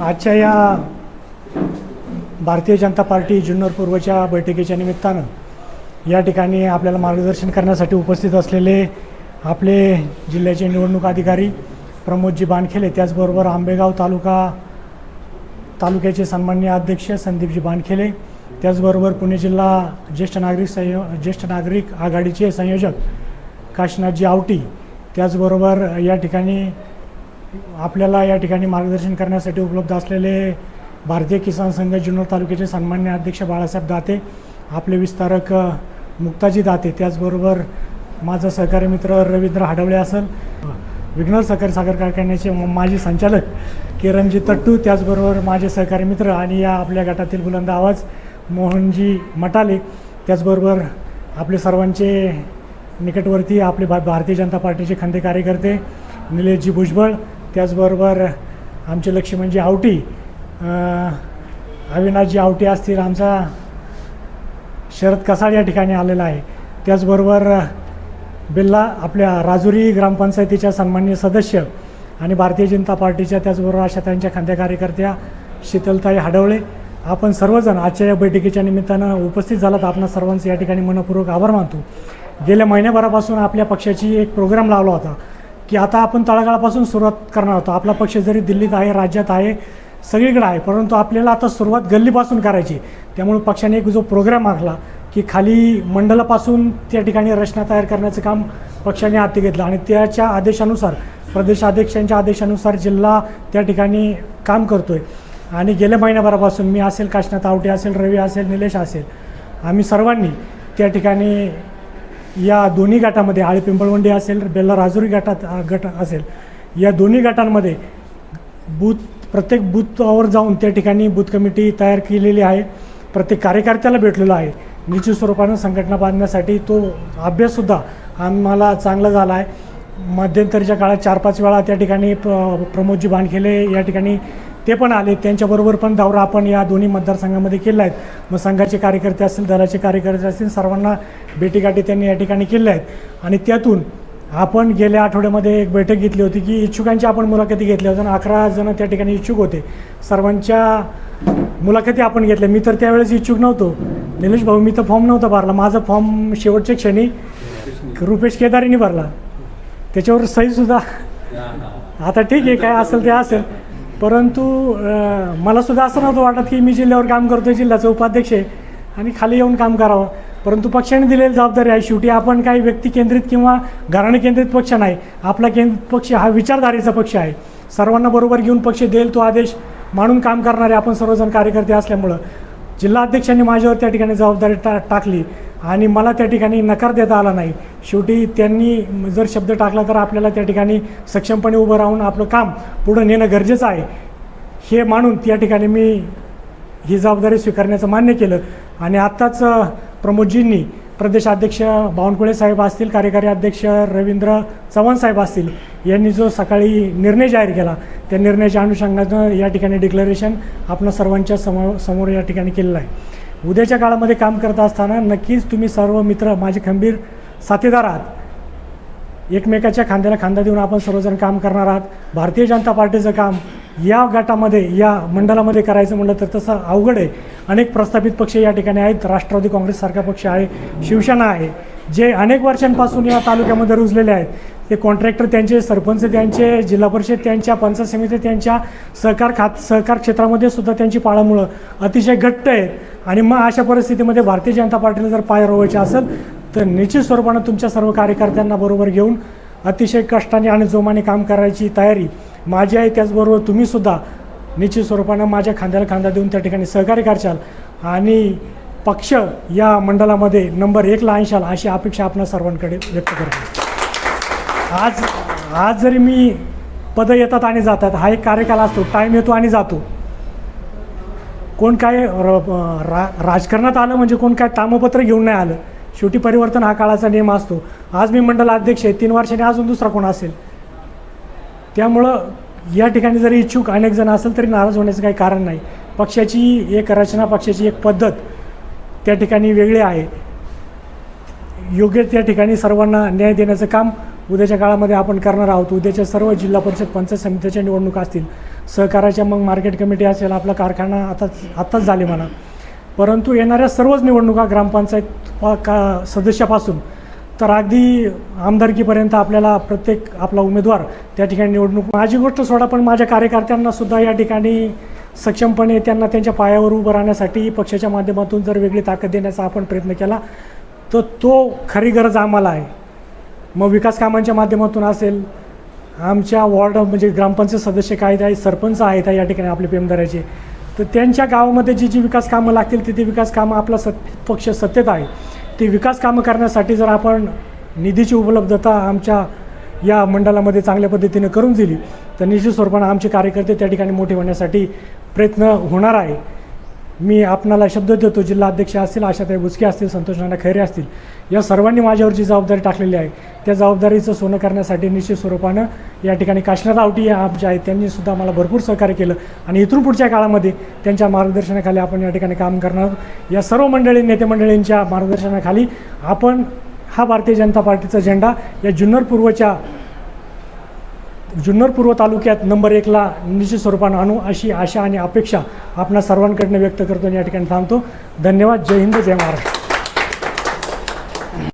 आजच्या या भारतीय जनता पार्टी जुन्नर पूर्वच्या बैठकीच्या निमित्तानं या ठिकाणी आपल्याला मार्गदर्शन करण्यासाठी उपस्थित असलेले आपले जिल्ह्याचे निवडणूक अधिकारी प्रमोदजी बानखेले त्याचबरोबर आंबेगाव तालुका तालुक्याचे सन्मान्य अध्यक्ष संदीपजी बानखेले त्याचबरोबर पुणे जिल्हा ज्येष्ठ नागरिक संयो ज्येष्ठ नागरिक आघाडीचे संयोजक काशीनाथजी आवटी त्याचबरोबर या ठिकाणी आपल्याला या ठिकाणी मार्गदर्शन करण्यासाठी उपलब्ध असलेले भारतीय किसान संघ जुन्नर तालुक्याचे सन्मान्य अध्यक्ष बाळासाहेब दाते आपले विस्तारक मुक्ताजी दाते त्याचबरोबर माझा सहकारी मित्र रवींद्र हाडवळे असेल विघ्नर सहकारी साखर कारखान्याचे म- माजी संचालक किरणजी तट्टू त्याचबरोबर माझे सहकारी मित्र आणि या आपल्या गटातील बुलंद आवाज मोहनजी मटाले त्याचबरोबर आपले सर्वांचे निकटवर्ती आपले भा भारतीय जनता पार्टीचे खंदे कार्यकर्ते निलेशजी भुजबळ त्याचबरोबर आमचे लक्ष्मणजी आवटी अविनाश अविनाशजी आवटी असतील आमचा शरद कसाड या ठिकाणी आलेला आहे. त्याचबरोबर बिल्ला आपल्या राजुरी ग्रामपंचायतीच्या सन्मान्य सदस्य आणि भारतीय जनता पार्टीच्या त्याचबरोबर अशा त्यांच्या खांद्या कार्यकर्त्या शीतलताई हाडवळे. आपण सर्वजण आजच्या या बैठकीच्या निमित्तानं उपस्थित झालात. आपण सर्वांचे या ठिकाणी मनपूर्वक आभार मानतो. गेल्या महिन्याभरापासून आपल्या पक्षाची एक प्रोग्राम लावला होता. की आता आपण तळागाळापासून सुरुवात करणार होतो. आपला पक्ष जरी दिल्लीत आहे राज्यात आहे सगळीकडे आहे परंतु आपल्याला आता सुरुवात गल्लीपासून करायची त्यामुळे पक्षाने एक जो प्रोग्राम आखला की खाली मंडलापासून त्या ठिकाणी रचना तयार करण्याचं काम पक्षाने हाती घेतलं आणि त्याच्या आदेशानुसार प्रदेशाध्यक्षांच्या आदेशानुसार जिल्हा त्या ठिकाणी काम करतोय. आणि गेल्या महिन्याभरापासून मी असेल काशनाथ आवटे असेल रवी असेल निलेश असेल आम्ही सर्वांनी त्या ठिकाणी या दोन्ही गटामध्ये आळी पिंपळवंडी असेल बेल्ला राजुरी गटात गट असेल या दोन्ही गटांमध्ये बूथ प्रत्येक बूथवर जाऊन त्या ठिकाणी बूथ कमिटी तयार केलेली आहे. प्रत्येक कार्यकर्त्याला भेटलेलो आहे. निश्चित स्वरूपानं संघटना बांधण्यासाठी तो अभ्याससुद्धा आम्हाला चांगला झाला आहे. मध्यंतरीच्या काळात चार पाच वेळा त्या ठिकाणी प्र प्रमोदजी बाणखेले या ठिकाणी ते पण आले. त्यांच्याबरोबर पण दौरा आपण या दोन्ही मतदारसंघामध्ये केला आहेत मग संघाचे कार्यकर्ते असतील दलाचे कार्यकर्ते असतील सर्वांना भेटीगाठी त्यांनी या ठिकाणी केल्या आहेत. आणि त्यातून आपण गेल्या आठवड्यामध्ये एक बैठक घेतली होती की इच्छुकांची आपण मुलाखती घेतल्या होत्या आणि अकरा जण त्या ठिकाणी इच्छुक होते. सर्वांच्या मुलाखती आपण घेतल्या. मी तर त्यावेळेस इच्छुक नव्हतो. निलेश भाऊ मी तर फॉर्म नव्हता भरला. माझा फॉर्म शेवटच्या क्षणी रुपेश केदारीने भरला. त्याच्यावर सहीसुद्धा आता ठीक आहे काय असेल ते असेल. परंतु मला सुद्धा असं नव्हतं वाटत की मी जिल्ह्यावर काम करतो जिल्ह्याचा उपाध्यक्ष आहे आणि खाली येऊन काम करावं. परंतु पक्षाने दिलेली जबाबदारी आहे. शेवटी आपण काही व्यक्ती केंद्रित किंवा घराणे केंद्रित पक्ष नाही. आपला केंद्रित पक्ष हा विचारधारेचा पक्ष आहे. सर्वांना बरोबर घेऊन पक्ष देईल तो आदेश मानून काम करणारे आपण सर्वजण कार्यकर्ते असल्यामुळं जिल्हा अध्यक्षांनी माझ्यावर त्या ठिकाणी जबाबदारी टा टाकली. आणि मला त्या ठिकाणी नकार देता आला नाही. शेवटी त्यांनी जर शब्द टाकला तर आपल्याला त्या ठिकाणी सक्षमपणे उभं राहून आपलं काम पुढं नेणं गरजेचं आहे. हे मानून त्या ठिकाणी मी ही जबाबदारी स्वीकारण्याचं मान्य केलं. आणि आत्ताच प्रमोदजींनी प्रदेशाध्यक्ष बावनकुळे साहेब असतील कार्यकारी अध्यक्ष रवींद्र चव्हाण साहेब असतील यांनी जो सकाळी निर्णय जाहीर केला त्या निर्णयाच्या अनुषंगानं या ठिकाणी डिक्लरेशन आपल्या सर्वांच्या समोर समोर या ठिकाणी केलेलं आहे. उद्याच्या काळामध्ये काम करत असताना नक्कीच तुम्ही सर्व मित्र माझे खंबीर साथीदार आहात. एकमेकाच्या खांद्याला खांदा देऊन आपण सर्वजण काम करणार आहात. भारतीय जनता पार्टीचं काम या गटामध्ये या मंडळामध्ये करायचं म्हटलं तर तसं अवघड आहे. अनेक प्रस्थापित पक्ष या ठिकाणी आहेत. राष्ट्रवादी काँग्रेससारखा पक्ष आहे. शिवसेना आहे. जे अनेक वर्षांपासून या तालुक्यामध्ये रुजलेले आहेत. ते कॉन्ट्रॅक्टर त्यांचे सरपंच त्यांचे जिल्हा परिषद त्यांच्या पंचायत समिती त्यांच्या सहकार खात सहकार क्षेत्रामध्ये सुद्धा त्यांची पाळामुळं अतिशय घट्ट आहेत आणि मग अशा परिस्थितीमध्ये भारतीय जनता पार्टीला जर पाय रोवायचे असेल तर निश्चित स्वरूपानं तुमच्या सर्व कार्यकर्त्यांना बरोबर घेऊन अतिशय कष्टाने आणि जोमाने काम करायची तयारी माझी आहे. त्याचबरोबर तुम्हीसुद्धा निश्चित स्वरूपानं माझ्या खांद्याला खांदा देऊन त्या ठिकाणी सहकार्य करशाल. आणि पक्ष या मंडळामध्ये नंबर एकला आणशाल अशी अपेक्षा आपण सर्वांकडे व्यक्त करतो. आज आज जरी मी पदं येतात आणि जातात हा एक कार्यकाल असतो टाईम येतो आणि जातो. कोण काय र- रा राजकारणात आलं म्हणजे कोण काय तामपत्र घेऊन नाही आलं. शेवटी परिवर्तन हा काळाचा नियम असतो. आज मी मंडल अध्यक्ष आहे तीन वर्षांनी अजून दुसरा कोण असेल? त्यामुळं या ठिकाणी जरी इच्छुक अनेक जण असेल तरी नाराज होण्याचं काही कारण नाही. पक्षाची एक रचना पक्षाची एक पद्धत त्या ठिकाणी वेगळी आहे. योग्य त्या ठिकाणी सर्वांना न्याय देण्याचं काम उद्याच्या काळामध्ये आपण करणार आहोत. उद्याच्या सर्व जिल्हा परिषद पंचायत समितीच्या निवडणुका असतील. सहकाराच्या मग मार्केट कमिटी असेल आपला कारखाना आताच आत्ताच झाले म्हणा. परंतु येणाऱ्या सर्वच निवडणुका ग्रामपंचायत का सदस्यापासून तर अगदी आमदारकीपर्यंत आपल्याला प्रत्येक आपला उमेदवार त्या ठिकाणी निवडणूक माझी गोष्ट सोडा पण माझ्या कार्यकर्त्यांना सुद्धा या ठिकाणी सक्षमपणे त्यांना त्यांच्या पायावर उभं राहण्यासाठी पक्षाच्या माध्यमातून जर वेगळी ताकद देण्याचा आपण प्रयत्न केला तर तो खरी गरज आम्हाला आहे. मग विकास कामांच्या माध्यमातून असेल आमच्या वॉर्ड म्हणजे ग्रामपंचायत सदस्य काय आहेत सरपंच आहेत या ठिकाणी आपले पेमदाराचे तर त्यांच्या गावामध्ये जी जी विकास कामं लागतील ती ते विकास कामं आपला सत पक्ष सत्तेत आहे. ती विकास कामं करण्यासाठी जर आपण निधीची उपलब्धता आमच्या या मंडळामध्ये चांगल्या पद्धतीने करून दिली तर निश्चित स्वरूपानं आमचे कार्यकर्ते त्या ठिकाणी मोठे होण्यासाठी प्रयत्न होणार आहे. मी आपणाला शब्द देतो जिल्हा अध्यक्ष असतील आशाताई बुचके असतील संतोष नाना खैरे असतील या सर्वांनी माझ्यावर जी जबाबदारी टाकलेली आहे. त्या जबाबदारीचं सोनं करण्यासाठी निश्चित स्वरूपानं या ठिकाणी काशीनाथ आवटी या जे आहेत. त्यांनी सुद्धा मला भरपूर सहकार्य केलं. आणि इथून पुढच्या काळामध्ये त्यांच्या मार्गदर्शनाखाली आपण या ठिकाणी काम करणार आहोत. या सर्व मंडळी नेते मंडळींच्या मार्गदर्शनाखाली आपण हा भारतीय जनता पार्टीचा झेंडा या जुन्नर पूर्वच्या जुन्नर पूर्व तालुक्यात नंबर एकला निश्चित स्वरूपानं आणू अशी आशा आणि अपेक्षा आपणा सर्वांकडनं व्यक्त करतो आणि या ठिकाणी थांबतो. धन्यवाद. जय हिंद जय महाराष्ट्र.